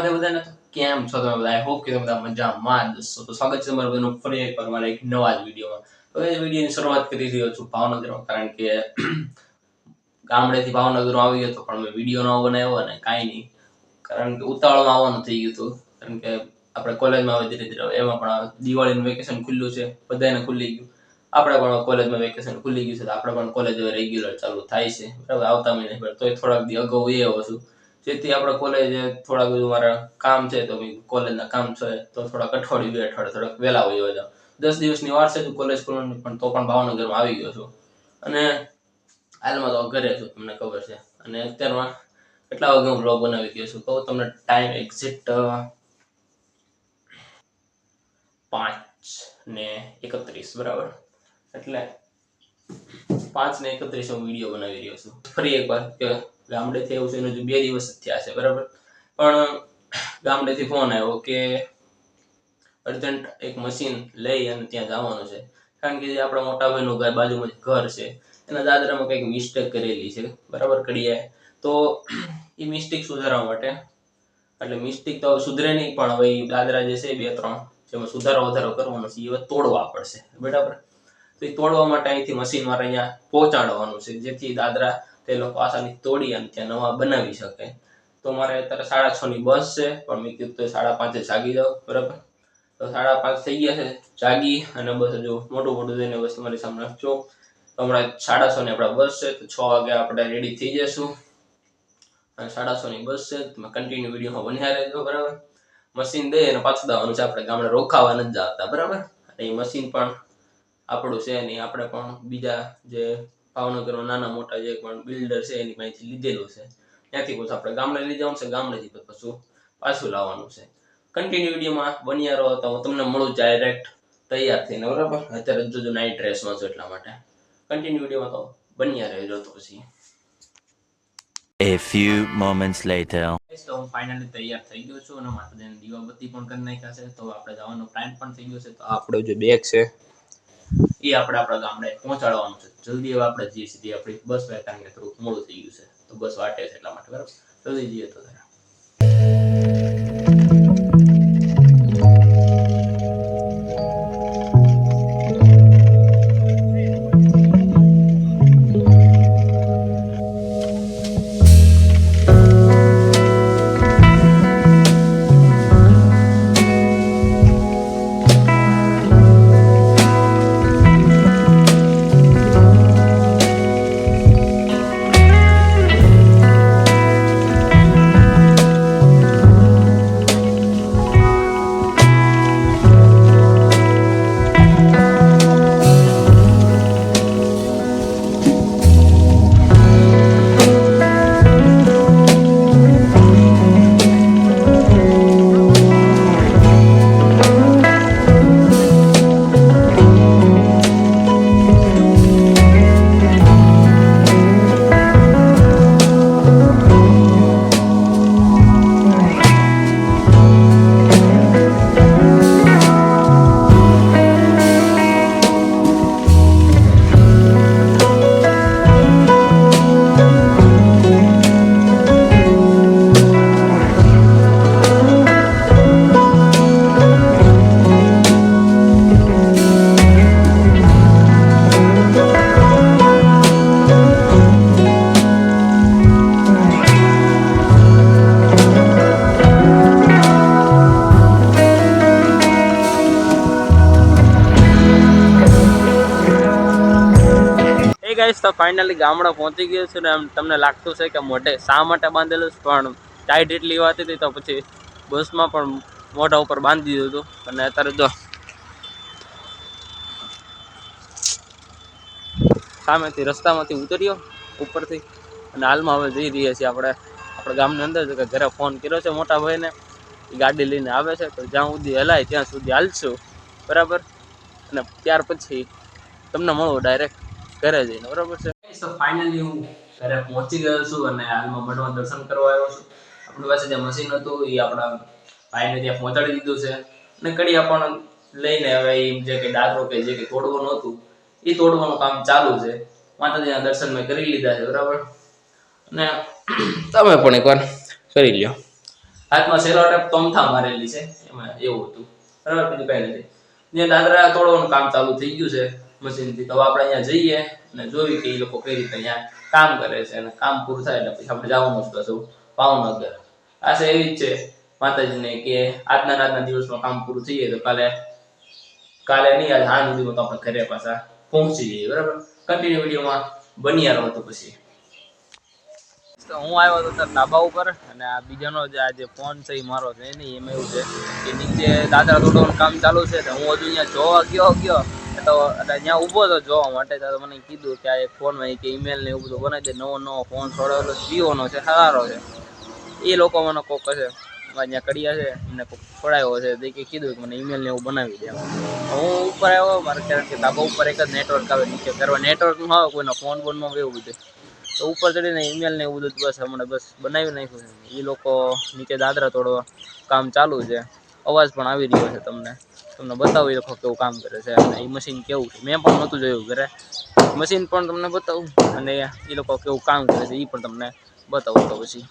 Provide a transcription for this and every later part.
મહાદેવ બધાને તો કેમ છો તમે બધા? આઈ હોપ કે તમે બધા મજામાં હશો. તો સ્વાગત છે તમારું બધાનું ફરી એકવાર મારા એક નવા જ વિડીયોમાં. તો એ વિડીયોની શરૂઆત કરી રહ્યો છું ભાવનગરમાં, કારણ કે ગામડેથી ભાવનગર આવી ગયો હતો, પણ મેં વીડિયો ન બનાવ્યો અને કાંઈ નહીં. કારણ કે ઉતાવળમાં આવવાનું થઈ ગયું હતું. કારણ કે આપણે કોલેજમાં હવે ધીરે ધીરે એમાં પણ દિવાળીનું વેકેશન ખુલ્લું છે. બધાને ખુલ્લી ગયું. આપણે પણ કોલેજમાં વેકેશન ખુલ્લી ગયું છે. તો આપણે પણ કોલેજ રેગ્યુલર ચાલુ થાય છે. બરાબર? આવતા મહિને. તોય થોડાક દી અગાઉ એ આવું છું જેથી આપણે કોલેજ થોડા બધું મારા કામ છે, તો કોલેજના કામ છે, તો થોડાક અઠવાડિયું, બે અઠવાડિયે થોડાક વહેલા હોય જાવ દસ દિવસની વાર છે કોલેજ ખોલવાની, પણ તો પણ ભાવનગરમાં આવી ગયો છું. અને હાલમાં તો ઘરે છું, તમને ખબર છે. અને અત્યારમાં કેટલા વાગે હું બ્લોગ બનાવી ગયો છું, કહું તમને ટાઈમ એક્ઝેક્ટ પાંચ ને એકત્રીસ, બરાબર? એટલે પાંચ ને એકત્રીસ હું વીડિયો બનાવી રહ્યો છું. ફરી એકવાર કે ગામડેથી આવ્યું છે હજુ બે દિવસ થયા છે, બરાબર? પણ ગામડેથી ફોન આવ્યો કે અર્જન્ટ એક મશીન લઈ અને ત્યાં જવાનું છે. કારણ કે જે આપણા મોટા ભાઈનું ઘર બાજુમાં ઘર છે, એના દાદરામાં કંઈક મિસ્ટેક કરેલી છે, બરાબર કડિયાએ તો એ મિસ્ટેક સુધારવા માટે, એટલે મિસ્ટેક તો સુધરે નહીં, પણ હવે દાદરા જે છે બે ત્રણ, જેમાં સુધારો વધારો કરવાનો છે, એ તોડવા પડશે, બરાબર? તો એ તોડવા માટે અહીંથી મશીન મારે અહીંયા પહોંચાડવાનું છે, જેથી દાદરા તે લોકો આસાની તોડી અને ત્યાં નવા બનાવી શકે. તો મારે અત્યારે સાડા છ ની બસ છે, પણ મેં કીધું તો સાડા પાંચે જાગી જાઉં, બરાબર? તો સાડા પાંચ થઈ ગયા છે, જાગી અને બસ જો મોટું મોટું થઈને બસ તમારી સામે રાખજો. હમણાં સાડા છ ની આપણા બસ છે, તો છ વાગે આપણે રેડી થઈ જઈશું. અને સાડા છ ની બસ છે, તમે કન્ટિન્યુ વિડીયોમાં બન્યા રહેજો, બરાબર? મશીન દઈ અને પાછું દાવાનું છે, આપણે ગામડે રોકાવા નથી જતા, બરાબર? અને એ મશીન પણ આપણું છે નહીં આપણે પણ બીજા જે ભાવનગરમાં નાના મોટા જે પણ બિલ્ડર છે એની પાસેથી લીધેલું છે. ત્યાંથી પછી આપણે ગામડે લઈ જવાનું છે ગામડેથી પછી પાછું લાવવાનું છે. કન્ટિન્યુ વિડીયોમાં બન્યા રહો તો હું તમને મળું ડાયરેક્ટ તૈયાર થઈને બરાબર? અત્યારે જોજો નાઇટ ડ્રેસમાં છું એટલા માટે. કન્ટિન્યુ વિડીયોમાં તો બન્યા રહેજો તો પછી. A few moments later. તો હું ફાઇનલી તૈયાર થઈ ગયો છું અને માતાજીને દીવાબત્તી પણ કરી નાખ્યા છે. તો આપણે જવાનો પ્લાન પણ થઈ ગયો છે. તો આપણો જે બેગ છે એ આપણે આપણા ગામડે પહોંચાડવાનું છે. જલ્દી હવે આપણે જઈએ સીધી આપણી બસ હોય કારણ મોડું થઈ ગયું છે. તો બસ વાટે છે એટલા માટે, બરાબર? જલ્દી જઈએ તો જરા એ ગાઈસ તો ફાઇનલી ગામડે પહોંચી ગયો છું ને એમ તમને લાગતું છે કે મોઢે શા માટે બાંધેલું છે, પણ ટાઈટ એટલી વાત હતી તો પછી બસમાં પણ મોઢા ઉપર બાંધી દીધું હતું. અને અત્યારે જો સામેથી રસ્તામાંથી ઉતર્યો ઉપરથી. અને હાલમાં હવે જઈ રહ્યા છીએ આપણે આપણે ગામની અંદર કે ઘરે ફોન કર્યો છે મોટા ભાઈને. એ ગાડી લઈને આવે છે, તો જ્યાં સુધી હલાય ત્યાં સુધી હાલશું. બરાબર? અને ત્યાર પછી તમને મળો ડાયરેક્ટ ઘરે જઈને, બરાબર છે? સો ફાઇનલી હું ઘરે પહોંચી ગયો છું અને હાલમાં મઠમાં દર્શન કરવા આવ્યો છું. આપણી પાસે જે મશીન હતું, એ આપણા ભાઈને ત્યાં પહોંચાડી દીધું છે. અને કડી પણ લઈને હવે એમ જે કે દાદરો કે જે કે તોડવાનું હતું એ તોડવાનું કામ ચાલુ છે. માતાજીના દર્શન મેં કરી લીધા છે, બરાબર? અને તમે પણ એકવાર કરી લ્યો. હાથમાં સેલો ટેપ તમથા મારેલી છે, એમાં એવું હતું. બરાબર, બીજું કઈ નથી. ત્યાં દાદરા તોડવાનું કામ ચાલુ થઈ ગયું છે. મશીનથી તો આપણે અહીંયા જઈએ અને જોઈએ કે એ લોકો કઈ રીતે અહીંયા કામ કરે છે અને કામ પૂરું થાય એટલે પછી આપણે જવાનું છે પાછું ભાવનગર આશા એવી જ છે માતાજીને કે આજના રાતના દિવસમાં કામ પૂરું થઈ જાય તો કાલે કાલે નહીં, આજ હાલ સુધીમાં તો આપણે ઘરે પાછા પહોંચી જઈએ, બરાબર? કન્ટિન્યુ વિડીયોમાં બન્યા રહો તો પછી. હું આવ્યો હતો તાર ધાબા ઉપર અને આ બીજાનો જે આ જે ફોન છે એ મારો છે નહીં, એમાં એવું છે કે નીચે દાદરા તોડવાનું કામ ચાલુ છે તો હું હજુ અહીંયા જોવા ગયો ગયો. તો ત્યાં ઊભો હતો જોવા માટે તો મને કીધું કે આ એક ફોનમાં કે ઈમેલ ને એવું બધું બનાવી દે, નવો નવો ફોન છોડેલો જીઓનો છે સારો છે. એ લોકો મને કોક છે અહીંયા કડિયા છે, એમને કોક છોડાયો છે, તે કે કીધું કે મને ઈમેલ ને એવું બનાવી દે હું ઉપર આવ્યો, મારે કારણ કે ધાબા ઉપર એક જ નેટવર્ક આવે નીચે કરવા નેટવર્ક ન આવે કોઈનો ફોન બોનમાં એવું બધું. તો ઉપર ચડીને ઈમેલ ને એવું બધું બસ હમણાં બસ બનાવી નાખ્યું છે. એ લોકો નીચે દાદરા તોડવા કામ ચાલુ છે. અવાજ પણ આવી રહ્યો છે તમને. તમને બતાવું એ લોકો કેવું કામ કરે છે અને એ મશીન કેવું છે. મેં પણ નહોતું જોયું ઘરે. મશીન પણ તમને બતાવું અને એ લોકો કેવું કામ કરે છે એ પણ તમને બતાવું તો પછી.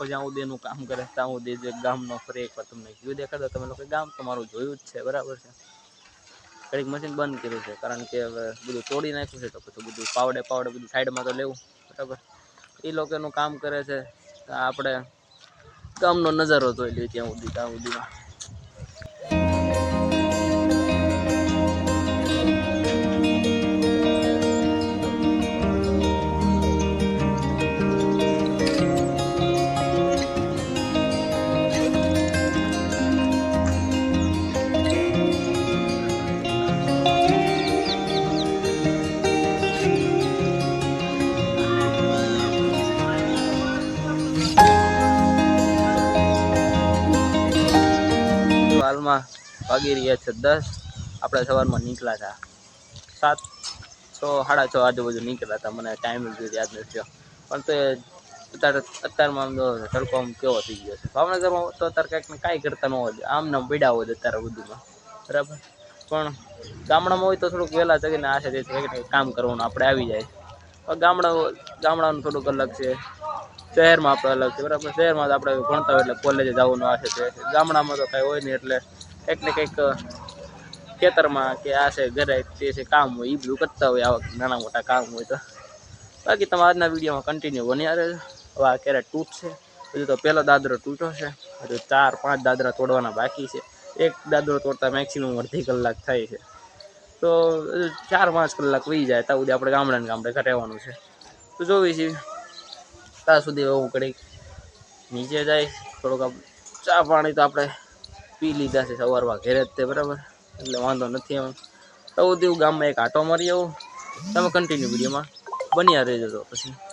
આ લોકો જ્યાં ઉદેનું કામ કરે, ત્યાં ઉદે જે ગામનો ફરી એકવાર તમને વ્યૂ દેખાડો. તમે લોકો ગામ તમારું જોયું જ છે, બરાબર છે? ઘડીક મશીન બંધ કર્યું છે, કારણ કે હવે બધું તોડી નાખ્યું છે, તો પછી બધું પાવડે પાવડે બધું સાઈડમાં તો લેવું, બરાબર? એ લોકોનું કામ કરે છે આપણે ગામનો નજારો જોઈ લઈએ ત્યાં સુધી, ત્યાં સુધીમાં હાલમાં વાગી રહ્યા છે દસ. આપણે સવારમાં નીકળ્યા હતા. સાત, છ, સાડા છ આજુબાજુ નીકળ્યા હતા. મને ટાઈમ જ યાદ નથી પણ તો અત્યારે, અત્યારમાં આમ તો તડકો આમ કેવો થઈ ગયો છે. ભાવનગરમાં તો અત્યારે કંઈક કાંઈ કરતા ન હોય. આમ નામ પીડા હોય અત્યારે બધુંમાં બરાબર? પણ ગામડામાં હોય તો થોડુંક વહેલા જગીને આશે કંઈક કામ કરવાનું આપણે આવી જાય. પણ ગામડા, ગામડાનું થોડુંક અલગ છે. શહેરમાં આપણે અલગ છે. બરાબર? શહેરમાં તો આપણે ભણતા હોય એટલે કોલેજે જવાનું આ છે તે ગામડામાં તો કાંઈ હોય નહીં એટલે કંઈક ને કંઈક ખેતરમાં કે આ છે, ઘરે તે છે, કામ હોય એ બધું કરતા હોય, આવા નાના મોટા કામ હોય તો. બાકી તમે આજના વિડીયોમાં કન્ટિન્યુ બન્યા રહેજો હવે આ ક્યારે તૂટશે હજુ તો પહેલો દાદરો તૂટ્યો છે. હજુ ચાર, પાંચ દાદરા તોડવાના બાકી છે. એક દાદરો તોડતા મેક્સિમમ અડધી કલાક થાય છે. તો ચાર, પાંચ કલાક વહી જાય, ત્યાં સુધી આપણે ગામડાને ગામડે ઘરે છે. તો જોવી છીએ ત્યાં સુધી એવું ઘડીક નીચે જાય, થોડુંક ચા પાણી તો આપણે પી લીધા છે સવારમાં ઘેરે જ તે, બરાબર? એટલે વાંધો નથી એમ. સુધી ગામમાં એક આટો મારી આવું. તમે કન્ટિન્યુ વિડીયોમાં બન્યા રહેજો તો પછી.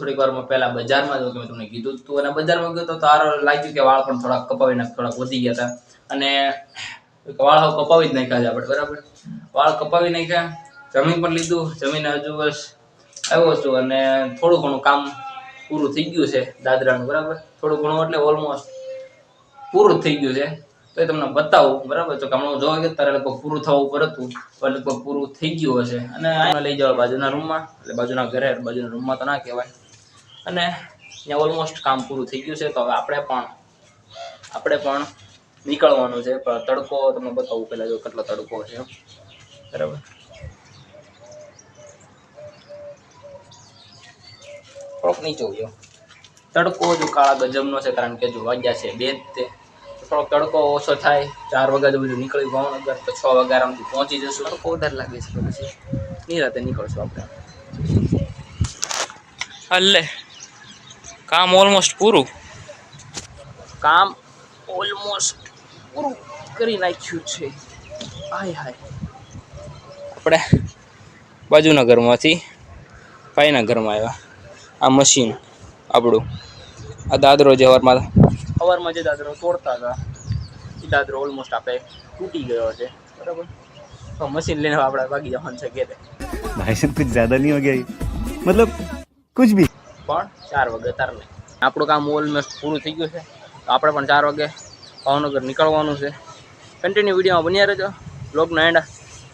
થોડીક વારમાં પહેલા બજારમાં જો મેં તમને કીધું હતું અને બજારમાં ગયો તો તારો લાગ્યું કે વાળ પણ થોડાક કપાવી નાખ થોડાક વધી ગયા હતા. અને વાળ કપાવી જ નાખ્યા છે આપણે, બરાબર? વાળ કપાવી નાખ્યા, જમીન પણ લીધું, જમીન હજુ બસ આવ્યો છું. અને થોડું ઘણું કામ પૂરું થઈ ગયું છે દાદરાનું, બરાબર? થોડું ઘણું એટલે ઓલમોસ્ટ પૂરું થઈ ગયું છે. તો એ તમને બતાવું, બરાબર? તો હમણાં જોવા ગયા તારે લગભગ પૂરું થવું ઉપર હતું લગભગ પૂરું થઈ ગયું હશે. અને લઈ જવા બાજુના રૂમમાં એટલે બાજુના ઘરે, બાજુના રૂમમાં તો ના કહેવાય. અને ત્યાં ઓલમોસ્ટ કામ પૂરું થઈ ગયું છે તો હવે આપણે પણ આપણે પણ નીકળવાનું છે. પણ તડકો તમને બતાવું પહેલાં જો કેટલો તડકો છે. બરાબર. થોડોક નીચે ગયો તડકો જો કાળા ગજબનો છે કારણ કે જો વાગ્યા છે બે તે. થોડોક તડકો ઓછો થાય. ચાર વાગ્યા બધું નીકળી ભાવનગર તો છ વાગ્યા આરામથી પહોંચી જશું. તડકો વધારે લાગે છે પછી. નિરાતે નીકળશું આપણે. અલ્લે કામ ઓલમોસ્ટ પૂરું? કામ ઓલમોસ્ટ પૂરું કરી નાખ્યું છે. હાય હાય. આપણે બાજુના ઘરમાંથી ભાઈના ઘરમાં આવ્યા. આ મશીન આપણું. આ દાદરો જે અવારમાં અવારમાં જે દાદરો તોડતા હતા એ દાદરો ઓલમોસ્ટ આપણે તૂટી ગયો છે. બરાબર? તો મશીન લઈને આપણે ભાગી જવાનું છે ઘેરે. ભાઈ સાહેબ કુછ જ્યાદા નહીં હો ગયા મતલબ કુછ ભી. પણ ચાર વાગે તાર નહીં આપણું કામ ઓલમોસ્ટ પૂરું થઈ ગયું છે. તો આપણે પણ ચાર વાગે ભાવનગર નીકળવાનું છે. કન્ટિન્યુ વિડીયોમાં બન્યા રહેજો. બ્લોગનો એન્ડ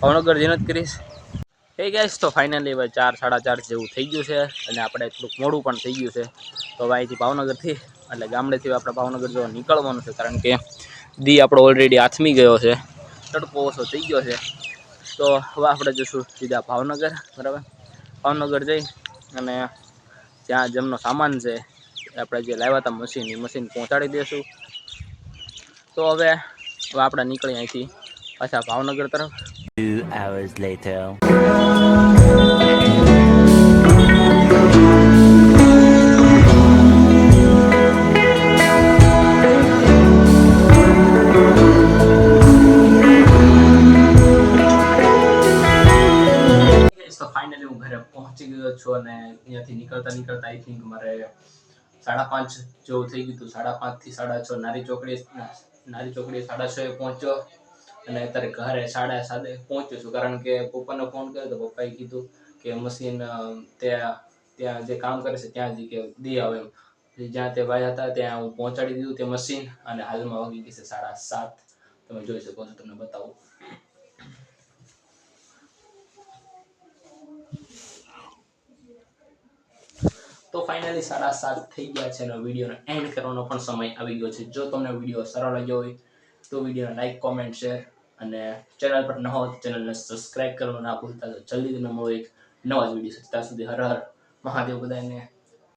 ભાવનગર જીનત કરીશ. થઈ ગયા તો ફાઇનલી હવે ચાર, સાડા ચાર જેવું થઈ ગયું છે અને આપણે થોડુંક મોડું પણ થઈ ગયું છે. તો અહીંથી ભાવનગરથી એટલે ગામડેથી આપણે ભાવનગર જો નીકળવાનું છે. કારણ કે દી આપણો ઓલરેડી આથમી ગયો છે. તડકો ઓછો થઈ ગયો છે. તો હવે આપણે જઈશું સીધા ભાવનગર, બરાબર? ભાવનગર જઈ અને ત્યાં જેમનો સામાન છે આપણે જે લાવ્યા હતા મશીન એ મશીન પહોંચાડી દઈશું. તો હવે હવે આપણે નીકળીએ અહીંથી પાછા ભાવનગર તરફ. પહોંચી ગયો છું અને અહીંયાથી નીકળતા નીકળતા આઈ થિંક મારે સાડા પાંચ જેવું થઈ ગયું સાડા પાંચથી સાડા છ નારી ચોકડી નારી ચોકડી સાડા છ એ પહોંચ્યો અને અત્યારે ઘરે સાડા સાતે પહોંચ્યો છું. કારણ કે પપ્પાને ફોન કર્યો તો પપ્પાએ કીધું કે મશીન ત્યાં ત્યાં જે કામ કરે છે ત્યાં જ કે દે આવે એમ. જ્યાં તે ભાઈ હતા ત્યાં હું પહોંચાડી દીધું તે મશીન અને હાલમાં વાગી ગઈ છે સાડા સાત. તમે જોઈ શકો છો, તમને બતાવું. તો ફાઇનલી સાડા સાત થઈ ગયા છે અને વિડીયોનો એન્ડ કરવાનો પણ સમય આવી ગયો છે. જો તમને વીડિયો સારો લાગ્યો હોય તો વિડીયોને લાઇક કોમેન્ટ શેર અને ચેનલ પર ન હો ચેનલને સબસ્ક્રાઇબ કરવાનું ના ભૂલતા તો જલ્દી તમને મળો એક નવા જ વીડિયો ત્યાં સુધી હર હર મહાદેવ બધાને.